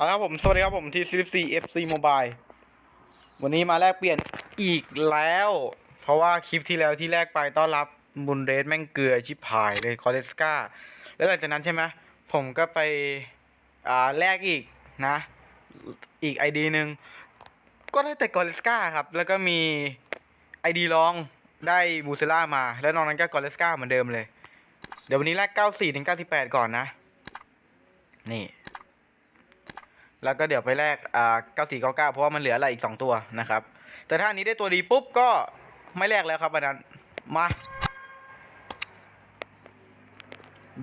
เอาละครับผม สวัสดีครับผมที่ 14 FC Mobile วันนี้มาแลกเปลี่ยนอีกแล้ว เพราะว่าคลิปที่แล้วที่แลกไปต้อนรับบุนเรสแม่งเกลือชิบหายเลยคอเลสกาแล้วหลังจากนั้นใช่ไหมผมก็ไป อ่าแลกอีกนะ อีก ID หนึ่งก็ได้แต่กอเลสกาครับ แล้วก็มี ID รองได้บูเซล่ามา แล้วนอกนั้นก็กอเลสกาเหมือนเดิมเลย เดี๋ยววันนี้แลก 94ถึง98 ก่อนนะ นี่ แล้วก็เดี๋ยวไปแลกอ่า9499เพราะว่ามันเหลืออะไรอีก2ตัวนะครับ แต่ถ้าอันนี้ได้ตัวดีปุ๊บก็ไม่แลกแล้วครับอันนั้น มา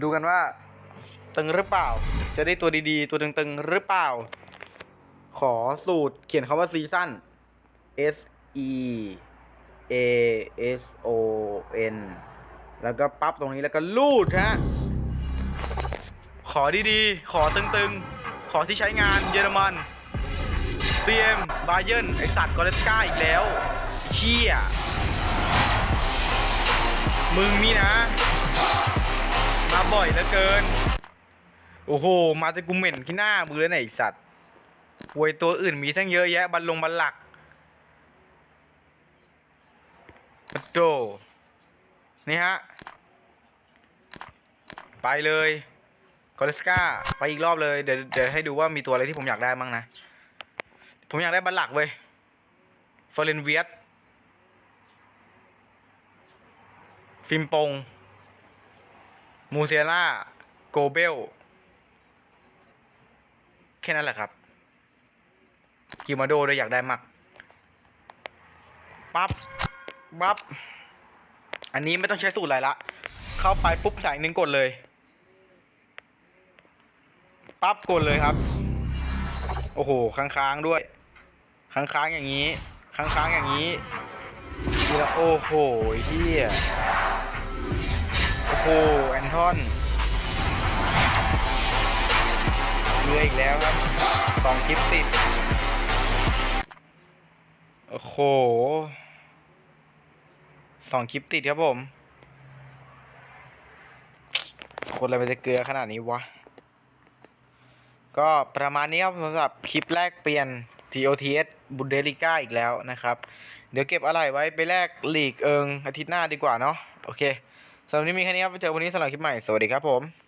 ดูกันว่าตึงหรือเปล่า จะได้ตัวดีๆ ตัวตึงๆหรือเปล่า ขอสูตรเขียนคำว่าซีซั่น S E A S O N แล้วก็ปั๊บตรงนี้แล้วก็ลูดฮะ ขอดีๆ ขอตึงๆ ขอที่ใช้งานเยอรมัน CM บาเย r n ไอสัตว์กอเลสกาอีกแล้วเชี่ยมึงนี่นะ มาบ่อยเหลือเกิน โอ้โห มาแต่กูเหม็นที่หน้ามือแล้วไหนไอสัตว์หวยตัวอื่นมีทั้งเยอะแยะ บัลลงบัลลักปะโดนี่ฮะ ไปเลย กอเลสกาไปอีกรอบเลย เดี๋ยวเดี๋ยวให้ดูว่ามีตัวอะไรที่ผมอยากได้บ้างนะ ผมอยากได้บัลลักเว้ยเฟอร์เรนเวียตฟิมปง มูเซียล่า โกเบล แค่นั้นแหละครับ กิมาโดด้วยอยากได้มาก ปั๊บ ปั๊บ อันนี้ไม่ต้องใช้สูตรอะไรละ เข้าไปปุ๊บใส่หนึ่งกดเลย ปั๊บกดเลยครับ โอ้โหค้างๆด้วย ค้างๆอย่างนี้ ค้างๆอย่างนี้เดี๋ยวโอ้โหเฮียโอ้โหแอนทอนเรืออีกแล้วครับสองคลิปติด โอ้โหสองคลิปติดครับผม คนอะไรมันจะเกลือขนาดนี้วะ ก็ประมาณนี้ครับสำหรับคลิปแรกเปลี่ยน TOTS บุนเดลิก้าอีกแล้วนะครับ เดี๋ยวเก็บอะไรไว้ไปแลกลีกเอิงอาทิตย์หน้าดีกว่าเนาะโอเคสำหรับนี้มีแค่นี้ครับไปเจอวันนี้สำหรับคลิปใหม่ สวัสดีครับผม